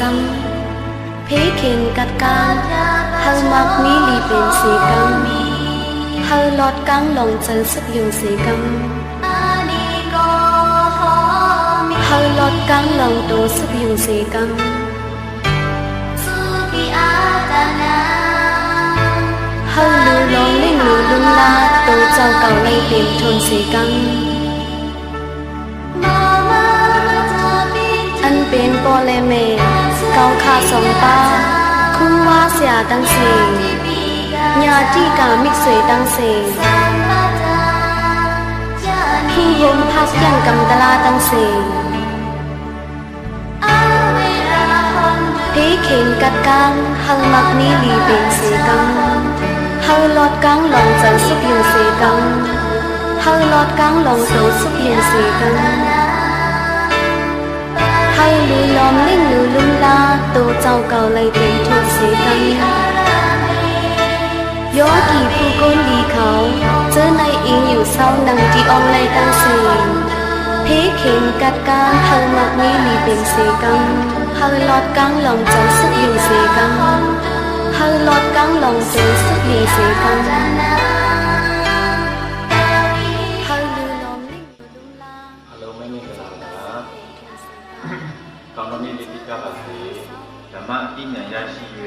กองคาจำเพเข็นกัดกางเฮามักมีลีเป็นสีกังเฮาลอดกังลองเจอสักอยู่สีกังเฮาลอดกังลองโตสักอยู่สีกังเฮาลูลองเล่งลูลุงลาโตเจ้าเก่าในเป็นทนสีกังอันเป็นปอเลเม လောင်ခါဆောင်ပါခူးဝါဆရာတန်းစီညာတိကာမိဆွေတန်းစီခူးဟုံဖတ်ကြံကံတလာတန်းစီพีเข็นกัดกังหังมักนี้ลีเป็นเสกังเฮาลอดกังลองจังสุกย็นเสกังเฮาลอดกังลองโตสุกย็นเสกัง ai lù lòm linh lù lung la, tô châu cầu lai tình thuốc sĩ tăng gió kỳ phu côn đi khẩu giờ này ý nhiều sau nằm đi ông lai tăng sĩ thế khiến cắt ca hơi mặc nghi lì bình sĩ căng. Hơi lọt căng lòng cháu sức lì sĩ căng. Hơi lọt căng lòng cháu sức lì sĩ căng. ကပ္ပစေဓမ္မပညာရရှိ၍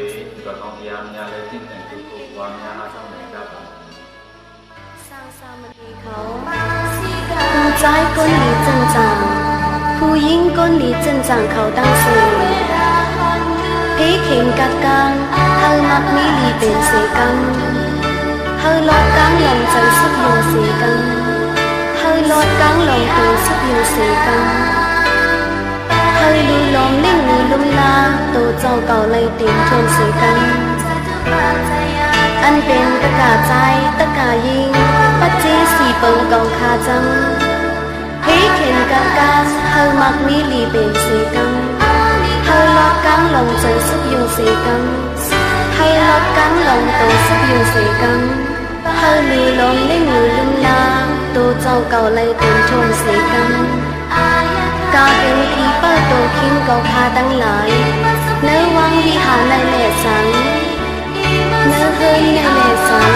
၎င်းတရားများလည်းသိနိုင်သို့ကိုပွားများအားထုတ်နိုင်ကြပါ上上门里口，古宅管理镇长，普英管理镇长求当事，彼前隔間，後立美利便時間，後落間龍就適用時間，後落間龍就適用時間。cho cầu lây tìm trôn sự căn Anh tìm tất cả trái tất cả duyên Bất chỉ xì bận cầu khả chân Hí thiền ca ca, hơi mặc ní lì bền sự căn Hơi lo cán lòng trời sức dùng sự căn Hơi lo cán lòng tổ sức dùng sự căn Hơi lì lòng lên người lưng la Tô cho cầu lây tìm trôn sự căn Ca kinh khi bắt đầu khiến cầu khả tăng lại เนวังวิหารในเลสังเนื้อเฮยในเลสัง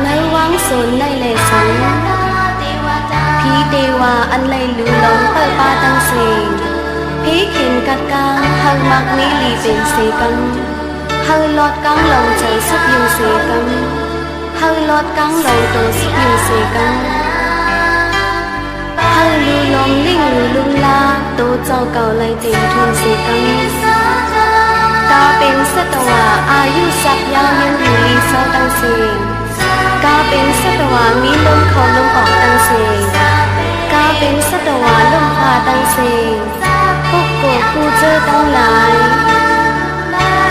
เนื้อวังสนในเลสังพีเดวาอันไลลูลองเปิดปาตังเสงพีขินกัดกางหังมักนี้ลีเป็นเสกังหังลอดกังลองใจสุกยูเสกังหังลอดกังลองตัวสุกยูเสกัง ลือลองลิงลือลุงลาโตเจ้าเก่าไลเต็มทนเสกังกาเป็นสัตวาอายุสักยาวยังอยู่ลีเศร้าตังเสียงกาเป็นสัตวามีลมเข้าลมออกตังเสียงกาเป็นสัตวาลมพาตังเสียงพวกโกกูเจอตั้งหลาย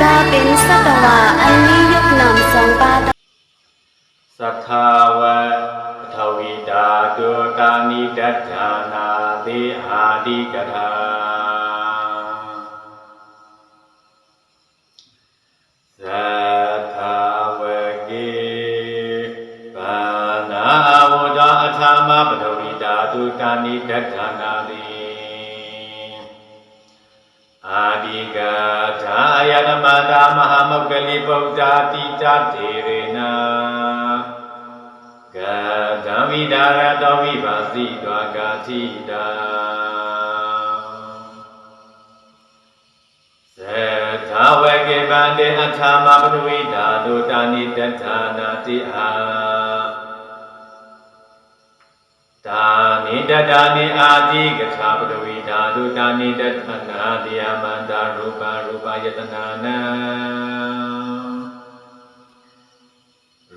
กาเป็นสัตวาอันนี้ยกนำสองปาตั้งသทธาว จาตุกานิกัจจานาติอาดิกถาสัทธาวกิปานาโวจาอัชฌามาปทวิจาตุกานิกัจจานาติอาดิกถายนมาตามหามกลิปวจาติจัต မ္မိဒါရတောဝိပါစီတွာကာတိတာသေသာဝကေပန္တေအထာမပထဝီဓာတုတာနိတ္ထာနာတိအာတာနိတတာနိအာတိကထာပတဝီဓာတုတာနိတထနာတိယမန္တာရူပရူပယတနာနံ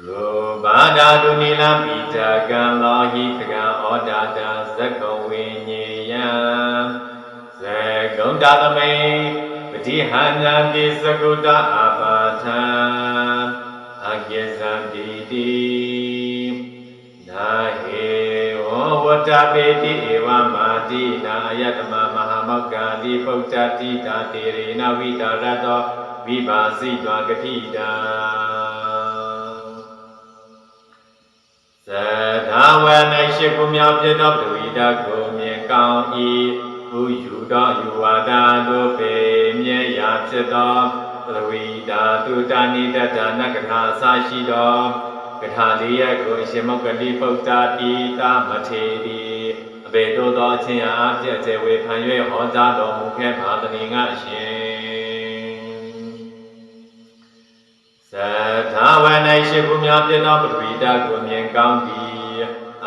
ရူပဓာတုနိလပိ တကံလောဟိတကံဩဒါတာဇက္ကဝိညေယံဇဂုံတသမေပတိဟန္နတိသကုတအပါထံအကိဇံတိတိနာဟေဝဝတ္တပေတိဧဝမာတိနာယတမမဟာမောက္ကာတိပုတ္တတိတာတေရေနဝိတာရတောဝိပါစိတွာဂတိတာ သဒ္ဓဝနရှိကုမြောက်ဖြစ်သောပထဝီဓာတ်ကိုမြင်ကောင်း၏ဘုယူသောယူဝါဒတို့ပေမြဲရာဖြစ်သောပရဝိတာတုတာနိတတနကထာအစရှိသောကထာလေးရကိုအရှင်မောကတိပုတ္တာတိတာမထေရီအဘေတို့သောအချင်းအားဖြင့်ကျေဝေဖန်၍ဟောကြားတော်မူခဲ့ပါတည်းငါအရှင်သထာဝ၌ရှိခုများပြသောပရဝိတာကိုမြင်ကောင်းသည်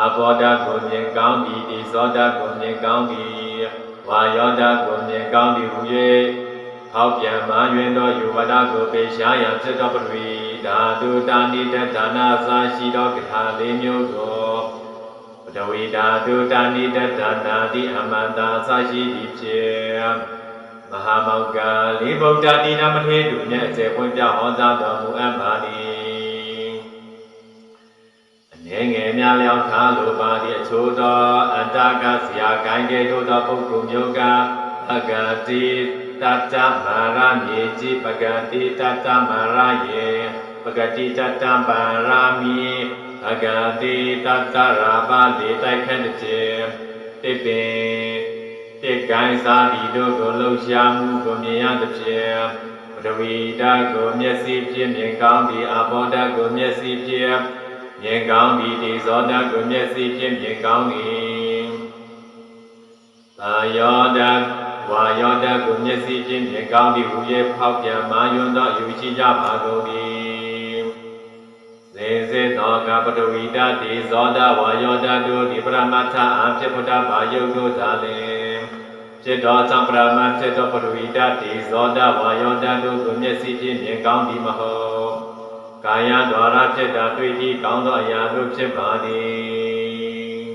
အဘောဓကိုမြင်ကောင်းသည်ဒီသောဓကိုမြင်ကောင်းသည်ဝါယောဓကိုမြင်ကောင်းသည်ဟူ၍ထောက်ပြန်မှယွင်သောယူဝဒကိုပေရှားရန်ဖြစ်သောပရဝိဓာတုတာနိတဒါနာစာရှိသောကထာလေးမျိုးကိုပတဝိဓာတုတာနိတဒါနာတိအမန္တာစာရှိသည်ဖြစ်မဟာမောက္ကလေးဗုဒ္ဓတိနာမထေတုမြတ်အစေပွင့်ပြဟောကြားတော်မူအပ်ပါ များလျောက်ထားလိုပါသည့်အချို့သောအတ္တကဆရာကိုင်းကဲ့သို့သောပုဂ္ဂိုလ်မျိုးကအဂတိတတ္တမာရမြေจิပဂတိတတ္တမာရယေပဂတိတတ္တပါရမီအဂတိတတ္တရာပါလေတိုက်ခန့်တစ်ကျေတိပင်တိကိုင်းစားဒီတို့ကိုလှုပ်ရှားမှုကိုမြင်ရသည်ဖြင့်ပထဝီဓာတ်ကိုမျက်စိဖြင့်မြင်ကောင်းသည်အဘောဓာတ်ကိုမျက်စိဖြင့် မြင်ကောင်းသည်ဒီဇောတကိုမျက်စိဖြင့်မြင်ကောင်းသည်သာယောတဝါယောတကိုမျက်စိဖြင့်မြင်ကောင်းသည်ဟူ၍ဖောက်ပြန်မာယွန်းသောယူရှိကြပါကုန်သည်စေစေသောကပတဝိတဒီဇောတဝါယောတတို့ဒီပရမတ္ထအဖြစ်ဖုဒ္ဓဘာယုတ်တို့သာလေဖြစ်တော်သံပရမဖြစ်တော်ပတဝိတဒီဇောတဝါယောတတို့ကိုမျက်စိဖြင့်မြင်ကောင်းသည်မဟုတ် ကာယဒွါရဖြစ်တာတွေ့ပြီးကောင်းသောအရာတို့ဖြစ်ပါသည်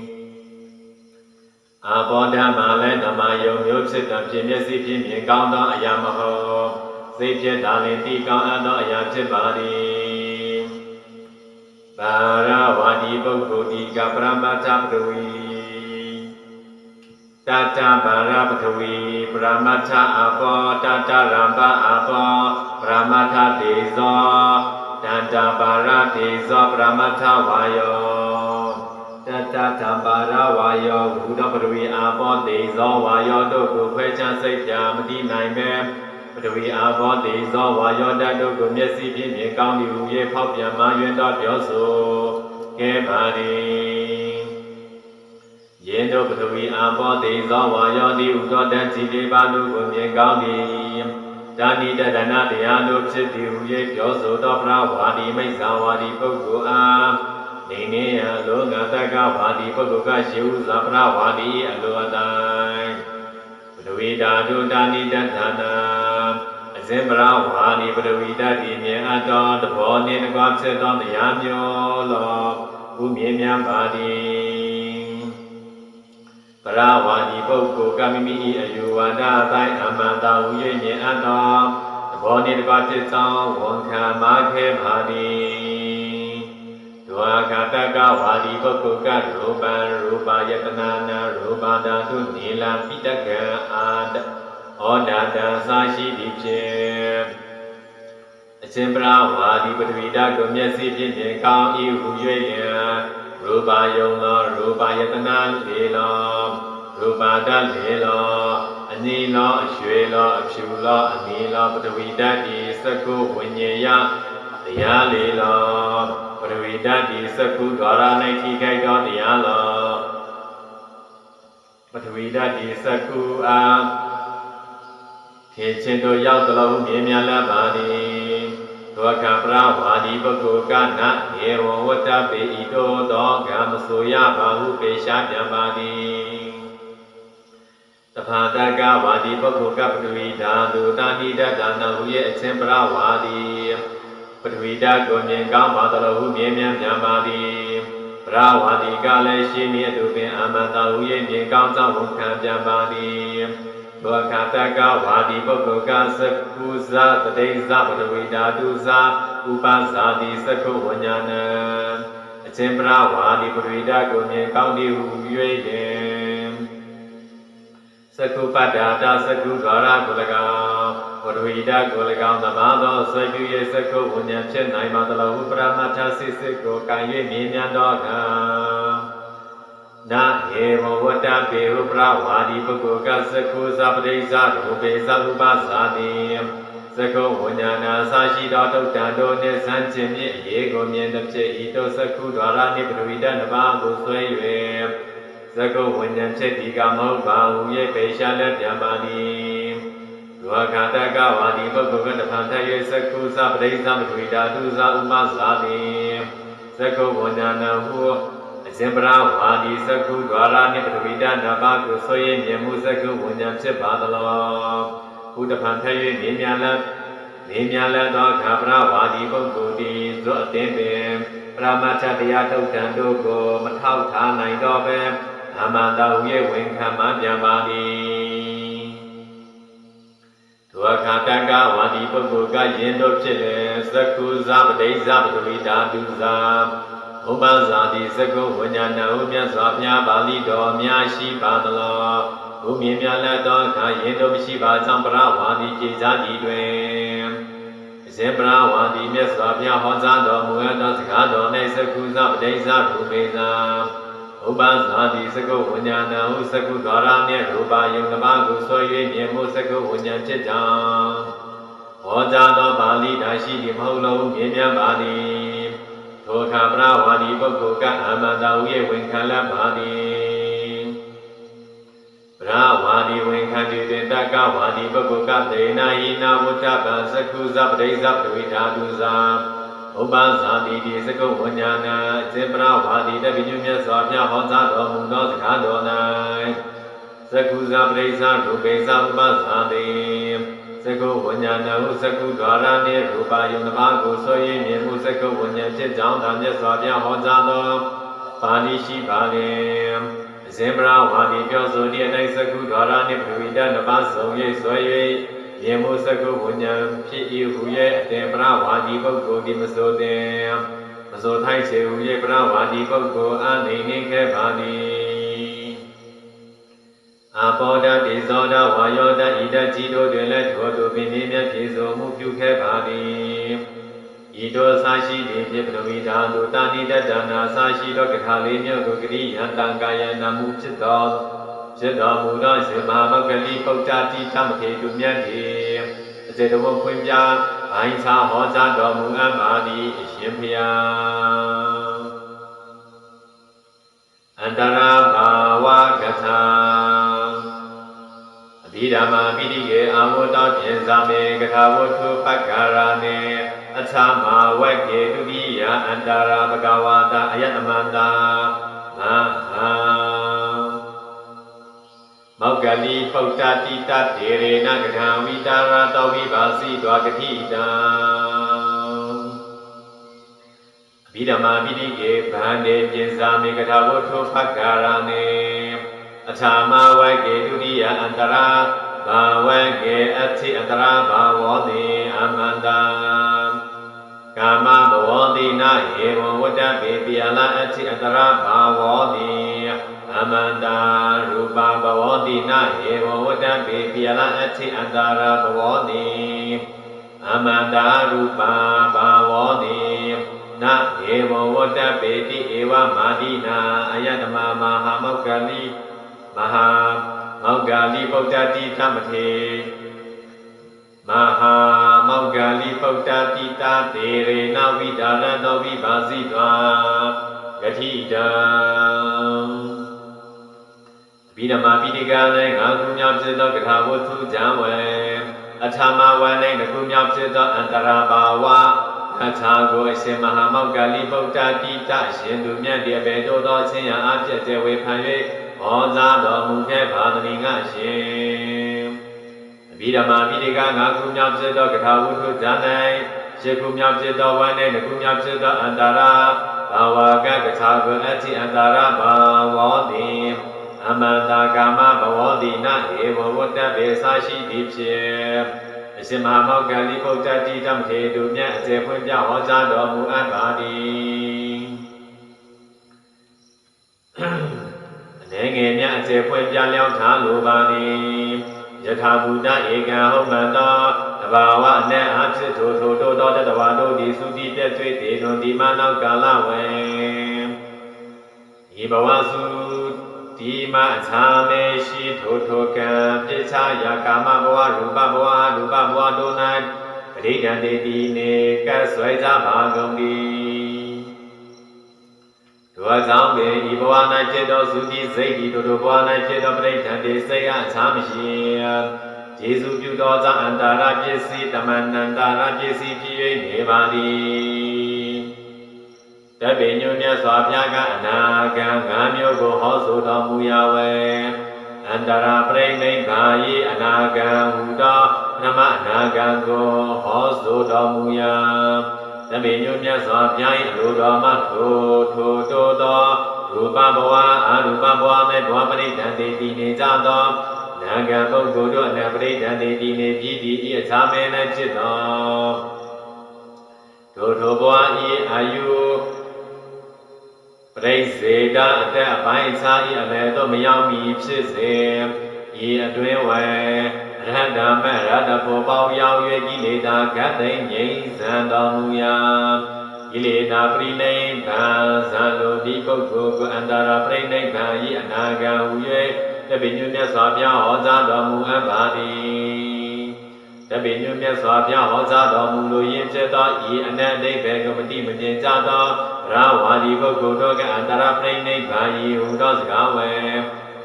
အဘောဓမ္မာလည်းဓမ္မယုံမျိုးဖြစ်တာဖြင့်မျက်စိဖြင့်မြင်ကောင်းသောအရာမဟုတ်စိတ်ဖြစ်တာလည်းတိကောင်းအပ်သောအရာဖြစ်ပါသည်ပါရဝါဒီပုဂ္ဂိုလ်ဒီကပရမတ္ထပရဝီတတဗာရပထဝီပရမတ္ထအဘောတတရမ္ပအဘောပရမတ္ထဒေဇော တတဗာရဒေဇောပရမတ္ထဝါယောတတတံပါရဝါယောဘုဒ္ဓပထဝီအဘောဒေဇောဝါယောတို့ကိုခွဲခြားစိတ်ပြမတိနိုင်ပဲပထဝီအဘောဒေဇောဝါယောတတို့ကိုမျက်စိဖြင့်မြင်ကောင်းသည်ဟူ၍ဖောက်ပြန်မှယွန်းတော်ပြောဆိုခဲ့ပါသည်ယေတောပထဝီအာဘောတိဇောဝါယောတိဥသောတတိလေးပါးတို့ကိုမြင်ကောင်းသည် ဒါနိတဒနာတရားတို့ဖြစ်သည်ဟူ၍ပြောဆိုသောပရဝါဒီမိစ္ဆာဝါဒီပုဂ္ဂိုလ်အားနေနေယလောကတကဝါဒီပုဂ္ဂိုလ်ကရှိဥစွာပရဝါဒီအလိုအတိုင်းပထဝီဓာတုဒါနိတဌာနာအစဉ်ပရဝါဒီပထဝီဓာတိမြင်အပ်သောတဘောနှင့်တကွဖြစ်သောတရားမျိုးလောဘုမြင်များပါသည်ပရဝါဒီ ပုဂ္ဂိုလ်ကမိမိ၏အယူဝါဒအတိုင်းအမှန်တောင်၍မြင်အပ်သောသဘောနှင့်တစ်ပါးဖြစ်သောဝန်ခံမခဲပါသည်ဒွါကတကဝါဒီပုဂ္ဂိုလ်ကရူပံရူပယတနာနာရူပဓာတုနီလံပိတကံအာတဩဒါတံသာရှိသည်ဖြင့်အရှင်ပရဝါဒီပထဝီဓာတ်ကိုမျက်စိဖြင့်မြင်ကောင်း၏ဟူ၍လျင်ရူပယုံသောရူပယတနာလေလော ရူပတလေလောအနိလောအရွှေလောအဖြူလောအနီလောပထဝီဓာတ်ဒီစက္ကုဝိညာယတရားလေလောပထဝီဓာတ်ဒီစက္ကုဒွါရ၌ထိခိုက်သောတရားလောပထဝီဓာတ်ဒီစက္ကုအားထေချင်းတို့ရောက်သလိုမြင်များလာပါသည်သောကပရဝါဒီပုဂ္ဂိုလ်ကနဧဝံဝတ္တပေဤသို့သောကံမဆိုရပါဟုပေရှားပြန်ပါသည် တဖာတကဝါဒီပုဂ္ဂိုလ်ကပထဝီဓာတုတာနိတဒါနဟုရဲ့အချင်းပရဝါဒီပထဝီဓာတ်ကိုမြင်ကောင်းပါသလိုဟုမြင်မြန်ပြန်ပါသည်ပရဝါဒီကလည်းရှိနေအတူပင်အမန္တဟုရဲ့မြင်ကောင်းသောဝန်ခံပြန်ပါသည်ဘောကတကဝါဒီပုဂ္ဂိုလ်ကသကုဇတတိဇပတဝိဓာတုဇဥပဇာတိသက္ခုဝညာနံအချင်းပရဝါဒီပရိဒကိုမြင်ကောင်းသည်ဟု၍လင် သက္ခုပတ္တာတာသက္ခုဒွါရကို၎င်းပရိဒကို၎င်းသဘာသောဆွေပြု၍သက္ခုဝညာဖြစ်နိုင်ပါသလိုဟုပရမတ္ထစိစိကိုကံ၍မြင်မြန်သောကံနာဟေဘဝတ္တပေဟုပရဝါဒီပုဂ္ဂိုလ်ကသက္ခုသပရိစ္ဆရူပေသဥပဇာတိသက္ကုဝဉ္ညာနာသာရှိသောတုတ်တံတို့နှင့်ဆန်းခြင်းဖြင့်အေကိုမြင်သည်ဖြစ်ဤတို့သက္ခုဒွါရနှင့်ပထဝီတနဘာကိုဆွဲ၍ သက္ကုဝဉ္ညာဖြစ်ဒီကမဟုတ်ပါဟုရဲ့ပေရှာလက်ပြန်ပါသည်ဒွါခတကဝါဒီပုဂ္ဂိုလ်ကတဖန်ထ၍သက္ခုသပရိစ္ဆပထဝီဓာတုဇာဥပဇာတိသက္ကုဝဉ္ညာနာဟုအဇင်ပရာဝါဒီသက္ခုဒွါရနှင့်ပထဝီတနဘာကိုဆွဲ၍မြင်မှုသက္ခုဝဉ္ညာဖြစ်ပါသလောဘုဒ္ဓဖန်ထ၍မြင်များလက်မြင်များလက်သောခါပရဝါဒီပုဂ္ဂိုလ်သည်ဇောအသင်းပင်ပရမတ္ထတရားတုတ်တံတို့ကိုမထောက်ထားနိုင်တော့ပဲ အမှန်တော်ရဲ့ဝင်ခံမှပြန်ပါသည်ထိုအခါတက္ကဝါဒီပုဂ္ဂိုလ်ကယင်တို့ဖြစ်လေသက္ကုဇပတိဇပတဝိတာတုဇာဥပဇာတိသက္ကုဝဉ္ညာဏဟုမြတ်စွာဘုရားပါဠိတော်များရှိပါသလောဘုမြင်များလက်သောအခါယင်တို့မရှိပါကြောင့်ပရဝါဒီကျေဇာတိတွင်အရှင်ပရဝါဒီမြတ်စွာဘုရားဟောကြားတော်မူသောစကားတော်၌သက္ကုဇပတိဇရူပေဇာ ဥပဇာတိသကုဝဉ္ညာဏဟုသကုဒွါရနှင့်ရူပါယုံတပါကိုဆွဲ၍မြင်မှုသကုဝဉ္ညာဖြစ်ကြောင်းဟောကြားသောပါဠိတော်ရှိသည်မဟုတ်လုံးမြင်မြတ်ပါသည်ထိုအခါပရဝါဒီပုဂ္ဂိုလ်ကအမန္တဝိဝင်ခံလပ်ပါသည်ပရဝါဒီဝင်ခံတိတေတကဝါဒီပုဂ္ဂိုလ်ကတေနာဟိနာဝတ္တပံသကုဇပရိဇပဝိဓာတုဇာ ဥပဇာတိတိသကုဝဉ္ညာဏစေပရဝါဒီတပိညုမြတ်စွာဘုရားဟောကြားတော်မူသောစကားတော်၌သကုဇပရိဇရူပေဇဥပဇာတိသကုဝဉ္ညာဏဟုသကုဒွါရနှင့်ရူပါယုံတပါးကိုဆိုရင်မြင်မှုသကုဝဉ္ညာဖြစ်ကြောင်းသာမြတ်စွာဘုရားဟောကြားသောပါဠိရှိပါလေအဇင်ပရဝါဒီပြောဆိုသည့်အတိုင်းသကုဒွါရနှင့်ပဝိတနပါဆုံး၍ဆွဲ၍ မြင်မှုသကုဝဉ္ညာဖြစ်၏ဟူ၍အတေပရဝါဒီပုဂ္ဂိုလ်ဒီမဆိုတဲ့မဆိုထိုက်စေဟူ၍ပရဝါဒီပုဂ္ဂိုလ်အနိနေခဲ့ပါသည်အဘောဓတိဇောဓဝါယောဓဣဒကြီးတို့တွင်လည်းထိုသူပင်မြတ်ပြေဆုံးမှုပြုခဲ့ပါသည်ဤတို့သာရှိသည်ဖြစ်ပရဝိဒါတို့တာနိတတနာသာရှိသောကထာလေးမျိုးကိုဂရိယံတံကာယနာမှုဖြစ်သော ဖြစ်တော်မူသောရှင်မဟာမဂ္ဂလိပုတ္တတိတမထေသူမြတ်သည်အစေတဝဖွင့်ပြဘိုင်းသာဟောကြားတော်မူအပ်ပါသည်အရှင်ဖျားအန္တရာဘာဝကထာအဘိဓမ္မာပိဋိကေအာမောတောပြင်ဇာမေကထာဝတ္ထုပက္ခရာနေအထာမဝက်ကေဒုတိယအန္တရာဘဂဝါတာအယတမန္တာမ မောက္ကလိပုတ္တတိတတေရေနကထာဝိတာရတောဝိပါစီတွာကတိတံအဘိဓမ္မာပိဋိကေဗန္တေပြင်ဇာမေကထာဝတ္ထုပက္ခရာနေအထာမဝက်ကေဒုတိယအန္တရာဘာဝက်ကေအတိအန္တရာဘာဝောတိအမန္တကာမဘဝတိနာယေဝဝတ္တပေပိယလာအတိအန္တရာဘာဝောတိ အမန္တရူပဘဝတိနာယေဝဝတ္တပေပိယလာအတိအန္တရာဘဝတိအမန္တရူပဘာဝတိနာယေဝဝတ္တပေတိဧဝမာတိနာအယတမမဟာမောက္ကလိမဟာမောက္ကလိပုတ္တတိသမထေမဟာမောက္ကလိပုတ္တတိတာတေရေနဝိဒါရတောဝိပါစီသွာဂတိတံအ ဘိဓမ္မာပိဋက၌ငါခုမြောက်ဖြစ်သောကထာဝတ္ထုကြံဝေအထာမဝန္၌တခုမြောက်ဖြစ်သောအန္တရာဘာဝအထာကိုအရှင်မဟာမောက္ကလိပုတ္တတိတရှင်သူမြတ်တည်းဘေတို့သောဆင်းရဲအပြည့်ကျေဝေဖန်၍ဟောကြားတော်မူခဲ့ပါသည်ငါရှင်အဘိဓမ္မာပိဋကငါခုမြောက်ဖြစ်သောကထာဝတ္ထုကြံ၌ရှစ်ခုမြောက်ဖြစ်သောဝန္၌တခုမြောက်ဖြစ်သောအန္တရာဘာဝကကထာကိုအတ္တိအန္တရာဘာဝောတိ အမန္တာကာမဘဝတိနဧဝဝတ္တပေသာရှိသည်ဖြင့်အရှင်မဟာမောက္ကလိပုတ္တတိတမထေသူမြတ်အကျေဖွင့်ပြဟောကြားတော်မူအပ်ပါသည်အနေငယ်မြတ်အကျေဖွင့်ပြလျောင်းထားလိုပါသည်ယထာဘူတဧကံဟုတ်မှန်သောတဘာဝအ내အဖြစ်ထိုထိုတို့သောတတဝါတို့သည်သုတိပြည့်ကျွေးတည်တွင်ဒီမနောက်ကာလဝေဤဘဝစု ဒီမအသာမေရှိထိုထိုကံပိစ္ဆာယကာမဘဝရူပဘဝရူပဘဝတို့၌ပရိဒံတေတိနေကပ်ဆွဲကြပါကုန်၏တို့ကြောင့်ပင်ဤဘဝ၌ဖြစ်သောသုတိစိတ်ဤတို့တို့ဘဝ၌ဖြစ်သောပရိဒံတေစိတ်အချာမရှိယေစုပြုသောဇာအန္တာရပစ္စည်းတမန္တန္တာရပစ္စည်းဖြစ်၍နေပါသည် တပိညုမြတ်စွာဘုရားကအနာဂံငါးမျိုးကိုဟောဆိုတော်မူရာဝေအန္တရာပရိနိဗ္ဗာန်၏အနာဂံဟူသောနမအနာဂံကိုဟောဆိုတော်မူရာတပိညုမြတ်စွာဘုရား၏အလိုတော်မှထိုထိုတိုးသောရူပဘဝအရူပဘဝ၌ဘဝပရိဒံတေတည်နေကြသောနာဂံပုဂ္ဂိုလ်တို့အနပရိဒံတေတည်နေပြီးဒီဤအသာမဲ၌ဖြစ်သောထိုထိုဘဝဤအာယု ပရိစေတအသက်အပိုင်းအခြားဤအလယ်သို့မရောက်မီဖြစ်စေဤအတွင်းဝေရဟန္တာမရတ္တဘောပေါင်းရောက်၍ကိလေသာဂတ်သိမ့်ငြိမ်းစံတော်မူရာကိလေသာပရိနိဗ္ဗာန်ဇံလိုဒီပုဂ္ဂိုလ်ကိုအန္တရာပရိနိဗ္ဗာန်ဤအနာဂံဟူ၍တပိညုမြတ်စွာဘုရားဟောကြားတော်မူအပ်ပါသည် တပိညုမြတ်စွာဘုရားဟောကြားတော်မူလိုရင်းဖြစ်သောဤအနတ်အိဗေကမတိမမြင်ကြသောရဝါဒီပုဂ္ဂိုလ်တို့ကအန္တရာပရိနိဗ္ဗာန်ဤဟူသောစကားဝေ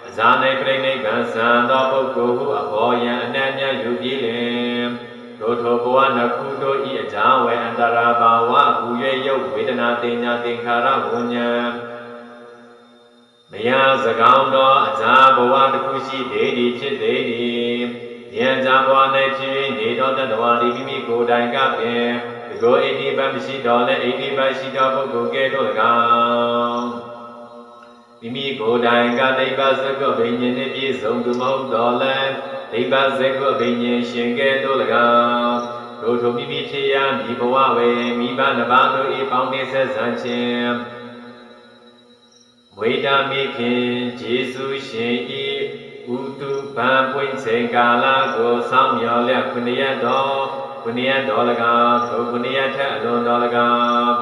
အဇာနေပရိနိဗ္ဗာန်ဇံသောပုဂ္ဂိုလ်ဟုအဘောယံအနတ်မြတ်ယူပြီးလင်တို့ထိုဘဝနှစ်ခုတို့ဤအကြောင်းဝေအန္တရာဘာဝဟူ၍ယုတ်ဝေဒနာတင်ညာသင်္ခါရဝဉ္ဉံမယစကောင်းသောအဇာဘဝတစ်ခုရှိသေးသည်ဖြစ်သေးသည် ဉာဏ်ဇာဘဝ၌ဖြစ်၍နေသောတတ္တဝါဒီမိမိကိုယ်တိုင်ကပင်ဒီကိုအိတိပမရှိတော်လဲအိတိပရှိသောပုဂ္ဂိုလ်ကဲ့သို့၎င်းမိမိကိုယ်တိုင်ကဒိဗ္ဗစကုဘိညာဉ်နှင့်ပြည့်စုံသူမဟုတ်တော်လဲဒိဗ္ဗစကုဘိညာဉ်ရှင်ကဲ့သို့၎င်းတို့ထိုမိမိဖြစ်ရာမိဘဝဝေမိဘနှစ်ပါးတို့၏ပေါင်းတင်ဆက်ဆံခြင်းဝေဒမိခင်ဂျေစုရှင်ဤ ဥတုပံပွင့်ချိန်ကာလကိုစောင့်မျှော်လျက်ခုနှစ်ရက်တော်ခုနှစ်ရက်တော်၎င်းထိုခုနှစ်ရက်ထက်အလွန်တော်၎င်း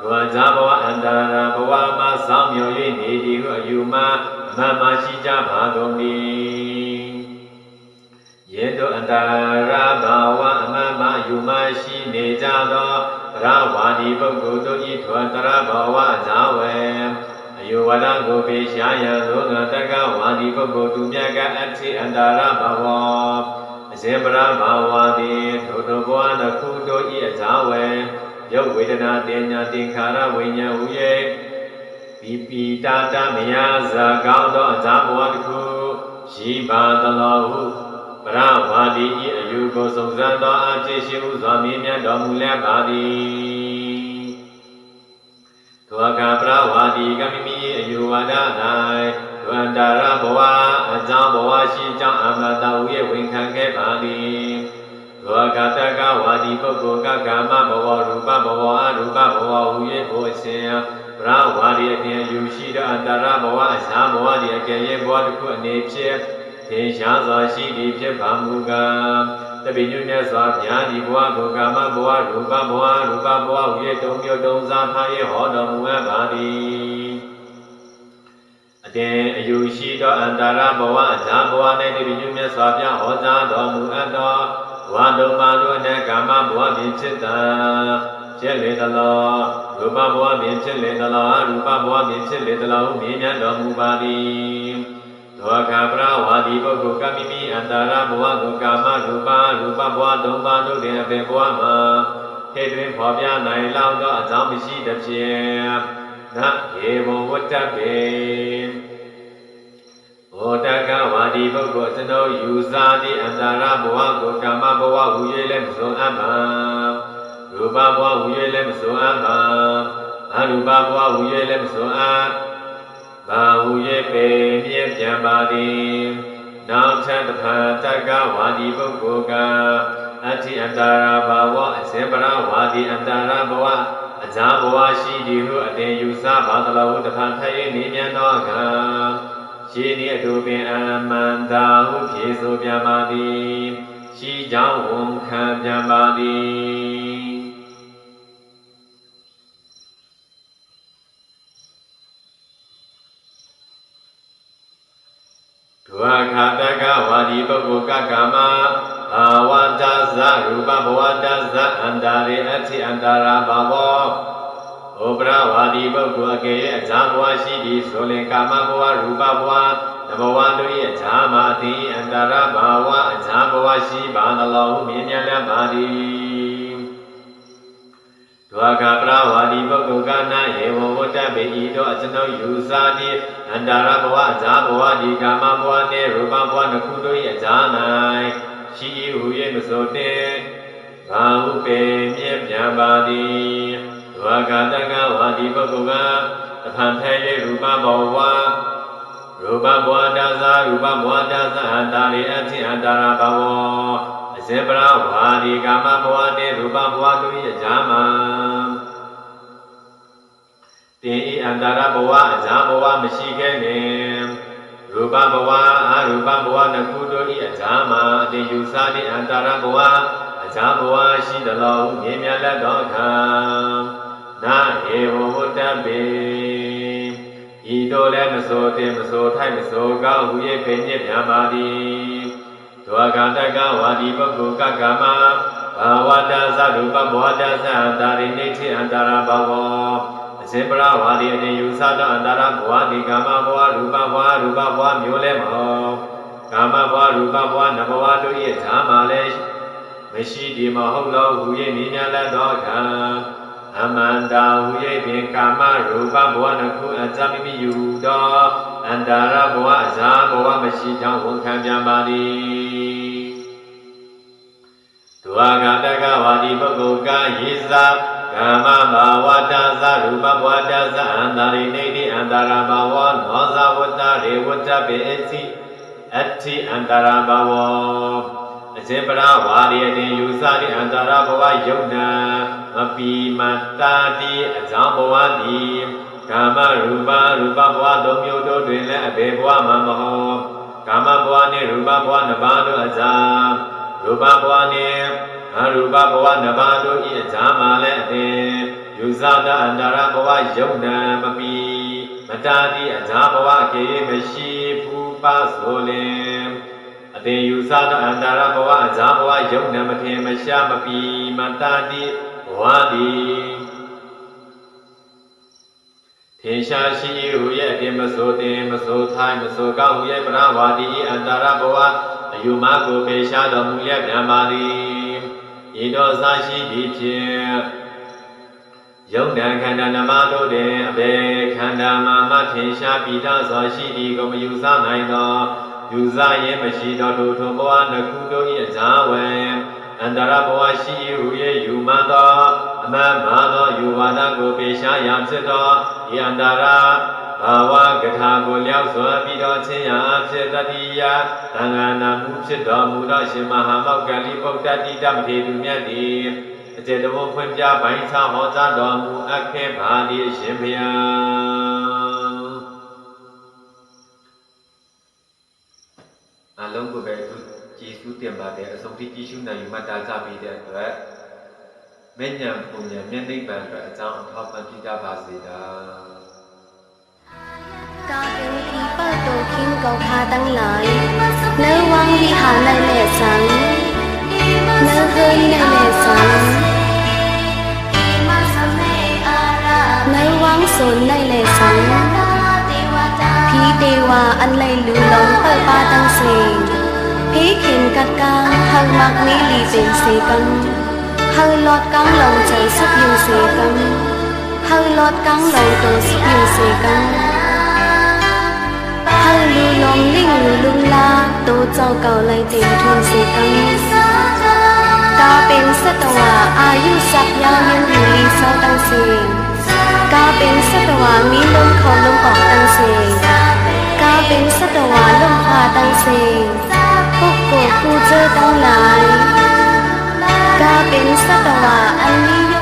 ဒွါဇာဘဝအန္တရာဘဝမှာစောင့်မျှော်၍နေသည်ဟုအယူမှအမှန်မရှိကြပါကုန်၏ယေတုအန္တရာဘဝအမှန်မှယူမရှိနေကြသောဗရဝါဒီပုဂ္ဂိုလ်တို့ဤထွန်တရဘဝဇာဝေအ ယုဝဒကိုပေရှာယံသောကတကဝါဒီပုဂ္ဂိုလ်သူမြတ်ကအတိအန္တရာဘဝအရှင်ဗရဘဝတိထိုထိုဘဝတစ်ခုတို့ဤအဇာဝေယုတ်ဝေဒနာတင်ညာသင်္ခါရဝိညာဉ်ဟူ၍ပိပိတာတမယဇာကောင်းသောအဇာဘဝတစ်ခုရှိပါသလောဟုပရဝါဒီဤအယူကိုစုံစမ်းသောအဖြစ်ရှိဟုစွာမြင်မြတ်တော်မူလျက်ပါသည် သောကပရဝါဒီကမိမိ၏အယူဝါဒ၌ဒွန္တာရဘဝအကြောင်းဘဝရှိကြောင်းအမတဟု၏ဝန်ခံခဲ့ပါသည်သောကတကဝါဒီပုဂ္ဂိုလ်ကကာမဘဝရူပဘဝအရူပဘဝဟူ၍ဘုရှင်ပရဝါဒီအပြင်ယူရှိသောအတ္တရဘဝအရှားဘဝဒီအကယ်၍ဘဝတစ်ခုအနေဖြင့်သင်ရှားစွာရှိသည်ဖြစ်ပါမူကား တပိညုမြတ်စွာဘုရားဒီဘဝကိုကာမဘဝရူပဘဝရူပဘဝဟူ၍တုံမျိုးတုံစားထား၍ဟောတော်မူအပ်ပါသည်အတင်အယူရှိသောအန္တရာဘဝအဇာဘဝ၌တပိညုမြတ်စွာဘုရားဟောကြားတော်မူအပ်သောဘဝတုံပါတို့နဲ့ကာမဘဝဖြင့်ဖြစ်တာဖြစ်လေသလားရူပဘဝဖြင့်ဖြစ်လေသလားရူပဘဝဖြင့်ဖြစ်လေသလားဟုမြင်မြတ်တော်မူပါသည် သောအခါပရဝါဒီပုဂ္ဂိုလ်ကမိမိအန္တရာဘဝကိုကာမရူပရူပဘဝသုံးပါးတို့တွင်အပေဘဝမှာထေတွင်ဖော်ပြနိုင်လောက်သောအကြောင်းမရှိသဖြင့်နဧဝဝတ္တပေဩတကဝါဒီပုဂ္ဂိုလ်ကျွန်ုပ်ယူစားသည့်အန္တရာဘဝကိုကာမဘဝဟူ၍လည်းမစွန်အပ်ပါရူပဘဝဟူ၍လည်းမစွန်အပ်ပါအရူပဘဝဟူ၍လည်းမစွန်အပ် ဘာဟု၍ပေမြဲပြန်ပါသည်နောက်ထပ်တစ်ဖန်တက္ကဝါဒီပုဂ္ဂိုလ်ကအတ္တိအတ္တရာဘဝအစဉ်ပရဝါဒီအတ္တရာဘဝအဇာဘဝရှိသည်ဟုအတင်ယူဆပါသလိုဟုတစ်ဖန်ထပ်၍နေမြန်သောအခါရှိနေအတူပင်အမန္တာဟုဖြေဆိုပြန်ပါသည်ရှိကြောင်းဝန်ခံပြန်ပါသည် ပုဂ္ဂိုလ်ကကမဘာဝတ္တဇရူပဘဝတ္တဇအန္တရေအဋ္ဌိအန္တရာဘဘောဩပရဝါဒီပုဂ္ဂိုလ်အကယ်၍အဇာဘဝရှိသည်ဆိုလင်ကာမဘဝရူပဘဝတဘဝတို့၏အဇာမအတိအန္တရာဘဝအဇာဘဝရှိပါသလောဟုမြင်မြတ်လည်းပါသည် ဒွါကပရဝါဒီပုဂ္ဂိုလ်ကနာယေဝဝတ္တပေဤတို့အကျွန်ုပ်ယူစာသည်အန္တရာဘဝအဇာဘဝဒီကာမဘဝနှင့်ရူပဘဝနှစ်ခုတို့၏အဇာ၌ရှိ၏ဟူ၍မဆိုနှင့်ဘာဟုပေမြဲပြန်ပါသည်ဒွါကတကဝါဒီပုဂ္ဂိုလ်ကတဖန်ဖဲ၍ရူပဘဝရူပဘဝတသရူပဘဝတသအန္တရေအတိအန္တရာဘဝ အစေပရဝါဒီကာမဘဝနှင့်ရူပဘဝတို့၏အဇာမှာတင်ဤအန္တရာဘဝအဇာဘဝမရှိခဲ့နှင့်ရူပဘဝအရူပဘဝနှစ်ခုတို့၏အဇာမှာအတင်ယူဆသည့်အန္တရာဘဝအဇာဘဝရှိသလောဟုမြင်မြတ်လက်သောအခါနာဧဝဝတ္တပေဤတို့လည်းမဆိုတင်မဆိုထိုက်မဆိုကောင်းဟူ၍ပင်ညစ်များပါသည် ဒွါကတကဝါဒီပုဂ္ဂိုလ်ကကမဘာဝတ္တသရူပဘဝတ္တသအန္တရိနေတိအန္တရာဘဝအစဉ်ပရဝါဒီအတင်ယူဆသောအန္တရာဘဝဒီကာမဘဝရူပဘဝရူပဘဝမျိုးလည်းမဟုတ်ကာမဘဝရူပဘဝနဘဝတို့၏ဓမ္မလည်းမရှိဒီမဟုတ်လောဟူ၍နိညာလသောအခါအမန္တာဟူ၍ပင်ကာမရူပဘဝနှစ်ခုအကြမိမိယူသောအန္တရာဘဝအဇာဘဝမရှိကြောင်းဝန်ခံပြန်ပါသည် ဒုအာဂတကဝါဒီပုဂ္ဂိုလ်ကယေဇာကာမဘာဝတ္တသရူပဘဝတ္တသအန္တရိနေတိအန္တရာဘဝနောဇဝတ္တရေဝတ္တပေအတိအတ္တိအန္တရာဘဝအစေပရဝါရီအတင်ယူဆသည့်အန္တရာဘဝယုတ်နံမပီမတ္တာတိအကြောင်းဘဝတိကာမရူပရူပဘဝသုံးမျိုးတို့တွင်လည်းအဘေဘဝမှာမဟုတ်ကာမဘဝနှင့်ရူပဘဝနှစ်ပါးတို့အကြောင်း ရူပဘဝနှင့်အရူပဘဝနှစ်ပါးတို့၏အကြောင်းမှာလည်းအတင်ယူဆသောအန္တရာဘဝယုတ်နံမပီမတ္တာတိအကြောင်းဘဝကေမရှိဖူပါဆိုလင်အတင်ယူဆသောအန္တရာဘဝအဇာဘဝယုံနံမထင်မရှားမပီမတ္တာတိဘဝသည်ထင်ရှားရှိ၏ဟူရဲ့အတင်မဆိုတင်မဆိုထိုင်မဆိုကောက်ဟူရဲ့ပရဝါဒီ၏အန္တရာဘဝအ ယူမကိုပေရှားတော်မူလျက်ပြန်ပါသည်ဤတော်သာရှိသည်ဖြင့်ယုံနံခန္ဓာနမတို့တွင်အဘေခန္ဓာမှာမထင်ရှားပြီးသောစွာရှိသည်ကိုမယူဆနိုင်သောယူဇရင်မရှိသောဒုထုံဘဝနှစ်ခုတို့၏အဇာဝံအန္တရဘဝရှိ၏ဟူ၍ယူမှန်သောအမှန်မှန်သောယူဝါဒကိုပေရှားရန်ဖြစ်သောဤအန္တရာ ဘာဝကထာကိုလျောက်စွာပြီးတော့ချင်းရာအဖြစ်တတိယသံဃာနာမှုဖြစ်တော်မူသောရှင်မဟာမောက္ကလိပုဒ္ဒတိတမထေသူမြတ်သည်အကျေတဝဖွင့်ပြပိုင်းခြားဟောကြားတော်မူအပ်ခဲ့ပါသည်ရှင်ဘုရားအလုံးကိုပဲသူကျေးဇူးတင်ပါတယ်အဆုံးထိကြည့်ရှုနိုင်ယူမှတ်သားကြပြီးတဲ့အတွက်မဉ္ဇဉ်ပုံညာမျက်နှိပ်ပံအတွက်အကြောင်းအထောက်ပံ့ပြကြပါစေတာ กาเป็นทีเปิดโตคิงเกาพาตั้งหลายเนื้อวังวิหารในแหล่สังเนื้อเฮยในแหล่สังเนื้อวังสนในแหล่สังพีเทวาอันไหลลือหลงเปิดปาตั้งเสงพีเข็นกัดกางหังมักนี้ลีเป็นเสกันหังลอดกางลงใจสุกอยู่เสกันหังลอดกางลงตัวสุกอยู่เสกัง นဟန်လူလုံးလင်းလူလုံလာတိုးကြောက်ကောက်လိုက်တဲ့ထုံးစီကံကာပင်စတဝါအာယုစပ်ယောင်းရင်ဒီလီဆောတန်းစီကာပင်စတဝါမီလုံးခေါလုံးပေါတန်းစီကာပင်စတဝါလုံခါတန်းစီပုဂ္ဂိုလ်ပူဇော်တန်းလိုက်ကာပင်စတဝါအလီယ